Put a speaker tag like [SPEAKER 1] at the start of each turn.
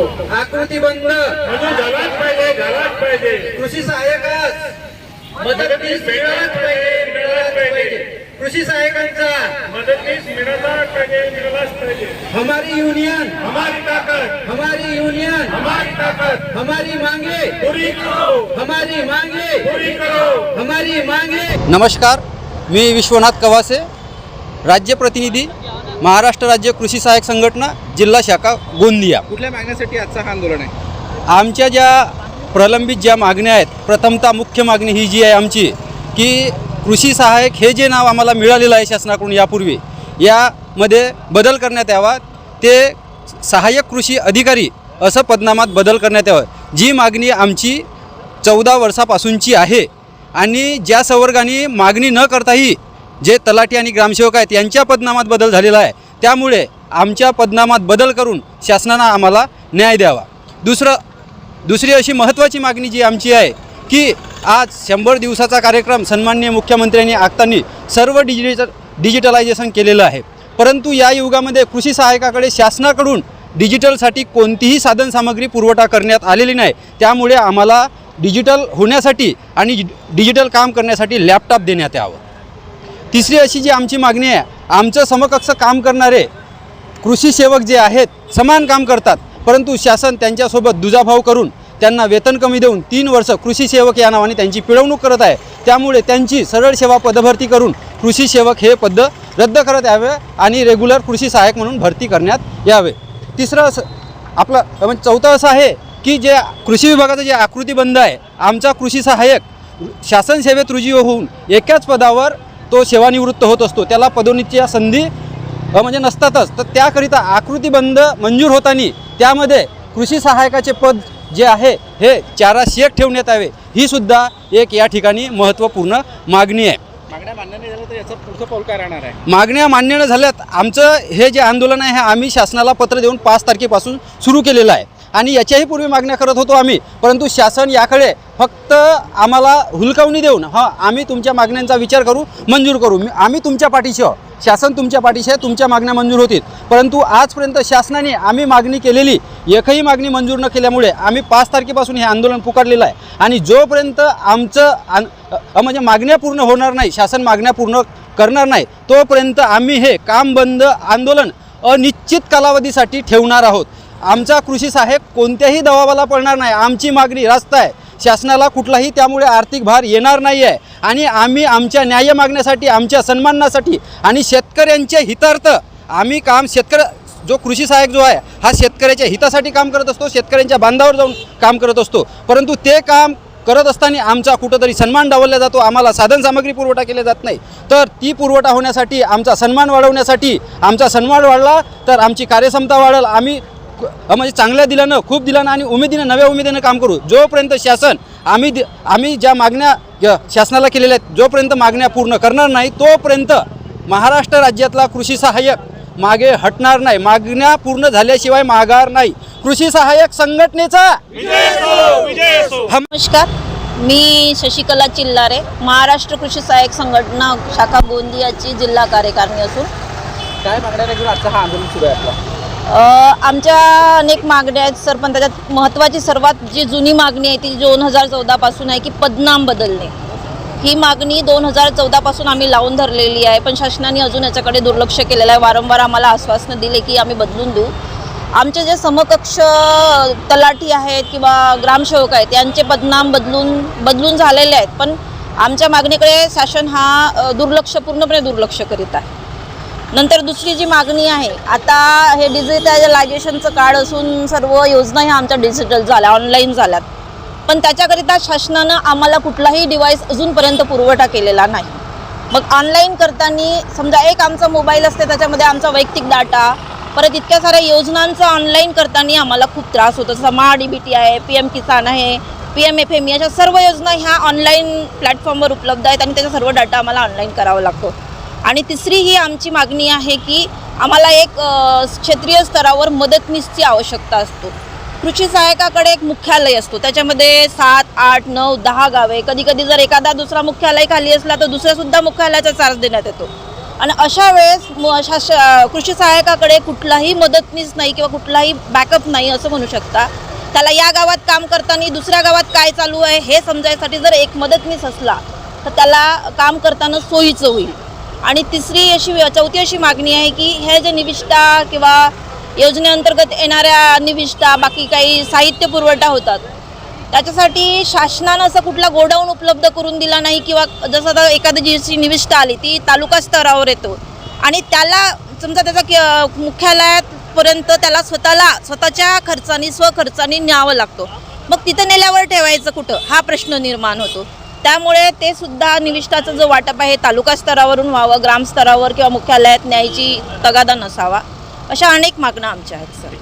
[SPEAKER 1] असतो.
[SPEAKER 2] आकृतीबंध
[SPEAKER 1] मंजूर झालाच पाहिजे झालाच पाहिजे.
[SPEAKER 2] कृषी सहाय्यकास मदतनीस मिळालाच पाहिजे मिळालाच पाहिजे. कृषी सहाय्यकांचा.
[SPEAKER 1] मदतनीस मिळालाच पाहिजे मिळालाच पाहिजे.
[SPEAKER 2] हमारी युनियन.
[SPEAKER 1] हमारी ताकद.
[SPEAKER 2] हमारी युनियन.
[SPEAKER 1] हमारी ताकद.
[SPEAKER 2] हमारी मांगे.
[SPEAKER 1] पूरी करो.
[SPEAKER 2] हमारी मांगे.
[SPEAKER 1] पूरी करो.
[SPEAKER 2] हमारी मांगे.
[SPEAKER 3] नमस्कार मी विश्वनाथ कवासे. राज्य प्रतिनिधी महाराष्ट्र राज्य कृषी सहाय्यक संघटना जिल्हा शाखा गोंदिया.
[SPEAKER 4] कुठल्या मागण्यासाठी आजचं हा आंदोलन आहे?
[SPEAKER 3] आमच्या ज्या प्रलंबित ज्या मागण्या आहेत प्रथमतः मुख्य मागणी ही जी आहे आमची की कृषी सहाय्यक हे जे नाव आम्हाला मिळालेलं आहे शासनाकडून यापूर्वी यामध्ये बदल करण्यात यावा. ते सहाय्यक कृषी अधिकारी असं पदनामात बदल करण्यात यावं. जी मागणी आमची चौदा वर्षापासूनची आहे आणि ज्या संवर्गाने मागणी न करताही जे तलाठी आणि ग्रामसेवक आहेत यांच्या पदनामात बदल झालेला आहे. त्यामुळे आमच्या पदनामात बदल करून शासनानं आम्हाला न्याय द्यावा. दुसरं दुसरी अशी महत्त्वाची मागणी जी आमची आहे की आज शंभर दिवसाचा कार्यक्रम सन्माननीय मुख्यमंत्र्यांनी आखताना सर्व डिजिटल डिजिटलायझेशन केलेलं आहे. परंतु या युगामध्ये कृषी सहायकाकडे शासनाकडून डिजिटलसाठी कोणतीही साधनसामग्री पुरवठा करण्यात आलेली नाही. त्यामुळे आम्हाला डिजिटल होण्यासाठी आणि डिजिटल काम करण्यासाठी लॅपटॉप देण्यात यावं. तिसरी अशी जी आमची मागणी आहे आमचं समकक्ष काम करणारे कृषी सेवक जे आहेत समान काम करतात. परंतु शासन त्यांच्यासोबत दुजाभाव करून त्यांना वेतन कमी देऊन तीन वर्ष कृषी सेवक या नावाने त्यांची पिळवणूक करत आहे. त्यामुळे त्यांची सरळ सेवा पदभरती करून कृषी सेवक हे पद रद्द करत यावे आणि रेग्युलर कृषी सहाय्यक म्हणून भरती करण्यात यावे. तिसरं असं आपलं म्हणजे चौथं असं आहे की जे कृषी विभागाचं जे आकृतीबंध आहे आमचा कृषी सहाय्यक शासन सेवेत रुजू होऊन एकाच पदावर तो सेवानिवृत्त होत असतो. त्याला पदोन्नतीच्या संधी म्हणजे नसतातच. तर त्याकरिता आकृतीबंध मंजूर होताना त्यामध्ये कृषी सहाय्यकाचे पद जे आहे हे चाराशे एक ठेवण्यात यावे. ही सुद्धा एक या ठिकाणी महत्त्वपूर्ण मागणी आहे.
[SPEAKER 4] मागण्या मान्य नाही झाल्या तर याचं पुढचं पाऊल काय राहणार आहे?
[SPEAKER 3] मागण्या मान्य न झाल्यात आमचं हे जे आंदोलन आहे हे आम्ही शासनाला पत्र देऊन पाच तारखेपासून सुरू केलेलं आहे. आणि याच्याही पूर्वी मागण्या करत होतो आम्ही. परंतु शासन याकडे फक्त आम्हाला हुलकावणी देऊन हां आम्ही तुमच्या मागण्यांचा विचार करू मंजूर करू. मी- आम्ही तुमच्या पाठीशी आहो शासन तुमच्या पाठीशी आहे तुमच्या मागण्या मंजूर होतील. परंतु आजपर्यंत शासनाने आम्ही मागणी केलेली एकही मागणी मंजूर न केल्यामुळे आम्ही पाच तारखेपासून हे आंदोलन पुकारलेलं आहे. आणि जोपर्यंत आमचं आन- म्हणजे मागण्या पूर्ण होणार नाही शासन मागण्या पूर्ण करणार नाही तोपर्यंत आम्ही हे काम बंद आंदोलन अनिश्चित कालावधीसाठी ठेवणार आहोत. आमचा कृषी सहाय्यक कोणत्याही दबावाला पडणार नाही. आमची मागणी रास्त आहे. शासनाला कुठलाही त्यामुळे आर्थिक भार येणार नाही आहे आणि आम्ही आमच्या न्याय मागण्यासाठी आमच्या सन्मानासाठी आणि शेतकऱ्यांच्या हितार्थ आम्ही काम शेतकरी जो कृषी सहाय्यक जो आहे हा शेतकऱ्याच्या हितासाठी काम करत असतो शेतकऱ्यांच्या बांधावर जाऊन काम करत असतो. परंतु ते काम करत असताना आमचा कुठंतरी सन्मान डावलला जातो. आम्हाला साधनसामग्री पुरवठा केला जात नाही. तर ती पुरवठा होण्यासाठी आमचा सन्मान वाढवण्यासाठी आमचा सन्मान वाढला तर आमची कार्यक्षमता वाढेल. आम्ही म्हणजे चांगल्या दिल्यानं खूप दिल्यानं आणि उमेदीनं नव्या उमेदीनं काम करू. जोपर्यंत शासन आम्ही आम्ही ज्या मागण्या शासनाला केलेल्या आहेत जोपर्यंत मागण्या पूर्ण करणार नाही तोपर्यंत महाराष्ट्र राज्यातला कृषी सहाय्यक मागे हटणार नाही. मागण्या पूर्ण झाल्याशिवाय माघार नाही. कृषी सहाय्यक संघटनेचा हम
[SPEAKER 5] नमस्कार मी शशिकला चिल्लारे महाराष्ट्र कृषी सहाय्यक संघटना शाखा गोंदियाची जिल्हा कार्यकारिणी असून.
[SPEAKER 4] काय मागण्या घेऊन आजचं हा आंदोलन सुरू आहे आपलं.
[SPEAKER 5] आमच्या अनेक मागण्या आहेत सर पण त्याच्यात महत्त्वाची सर्वात जी जुनी मागणी आहे ती दोन हजार चौदापासून आहे की पदनाम बदलणे. ही मागणी दोन हजार चौदापासून आम्ही लावून धरलेली आहे पण शासनाने अजून याच्याकडे दुर्लक्ष केलेलं आहे. वारंवार आम्हाला आश्वासनं दिले की आम्ही बदलून देऊ. आमचे जे समकक्ष तलाठी आहेत किंवा ग्रामसेवक आहेत यांचे पदनाम बदलून बदलून झालेले आहेत. पण आमच्या मागणीकडे शासन हा दुर्लक्ष पूर्णपणे दुर्लक्ष करीत आहे. नंतर दुसरी जी मागणी आहे आता हे डिजिटलायझेशनचं काळ असून सर्व योजना ह्या आमच्या डिजिटल झाल्या ऑनलाईन झाल्यात. पण त्याच्याकरिता शासनानं आम्हाला कुठलाही डिव्हाइस अजूनपर्यंत पुरवठा केलेला नाही. मग ऑनलाईन करताना समजा एक आमचा मोबाईल असते त्याच्यामध्ये आमचा वैयक्तिक डाटा परत इतक्या साऱ्या योजनांचा ऑनलाईन करताना आम्हाला खूप त्रास होतो. जसं महा डी बी टी आहे पी एम किसान आहे P M F M E अशा सर्व योजना ह्या ऑनलाईन प्लॅटफॉर्मवर उपलब्ध आहेत आणि त्याचा सर्व डाटा आम्हाला ऑनलाईन करावा लागतो. आणि तिसरी ही आमची मागणी आहे की आम्हाला एक क्षेत्रीय स्तरावर मदतनीसची आवश्यकता असतो. कृषी सहाय्यकाकडे एक मुख्यालय असतो. त्याच्यामध्ये सात आठ नऊ दहा गावे. कधी कधी जर एखादा दुसरा मुख्यालय खाली असला तर दुसऱ्यासुद्धा मुख्यालयाचा चार्ज देण्यात येतो. आणि अशा वेळेस म- शास कृषी सहाय्यकाकडे कुठलाही मदतनीस नाही किंवा कुठलाही बॅकअप नाही असं म्हणू शकता. त्याला या गावात काम करताना दुसऱ्या गावात काय चालू आहे हे समजायसाठी जर एक मदतनीस असला तर त्याला काम करताना सोयीचं होईल. आणि तिसरी अशी चौथी अशी मागणी आहे की हे जे निविष्ठा किंवा योजनेअंतर्गत येणाऱ्या निविष्ठा बाकी काही साहित्य पुरवठा होतात त्याच्यासाठी शासनानं असं कुठला गोडाऊन उपलब्ध करून दिला नाही किंवा जसं आता एखादी जी निविष्ठा आली ती तालुका स्तरावर येतो. आणि त्याला समजा त्याचा मुख्यालयापर्यंत त्याला स्वतःला स्वतःच्या खर्चाने स्वखर्चाने न्यावं लागतो. मग तिथं नेल्यावर ठेवायचं कुठं? हा प्रश्न निर्माण होतो. त्यामुळे ते सुद्धा निविष्ठाचं जो वाटप आहे तालुका स्तरावरून व्हावं ग्रामस्तरावर किंवा मुख्यालयात न्यायची तगादा नसावा अशा अनेक मागण्या आमच्या आहेत सर.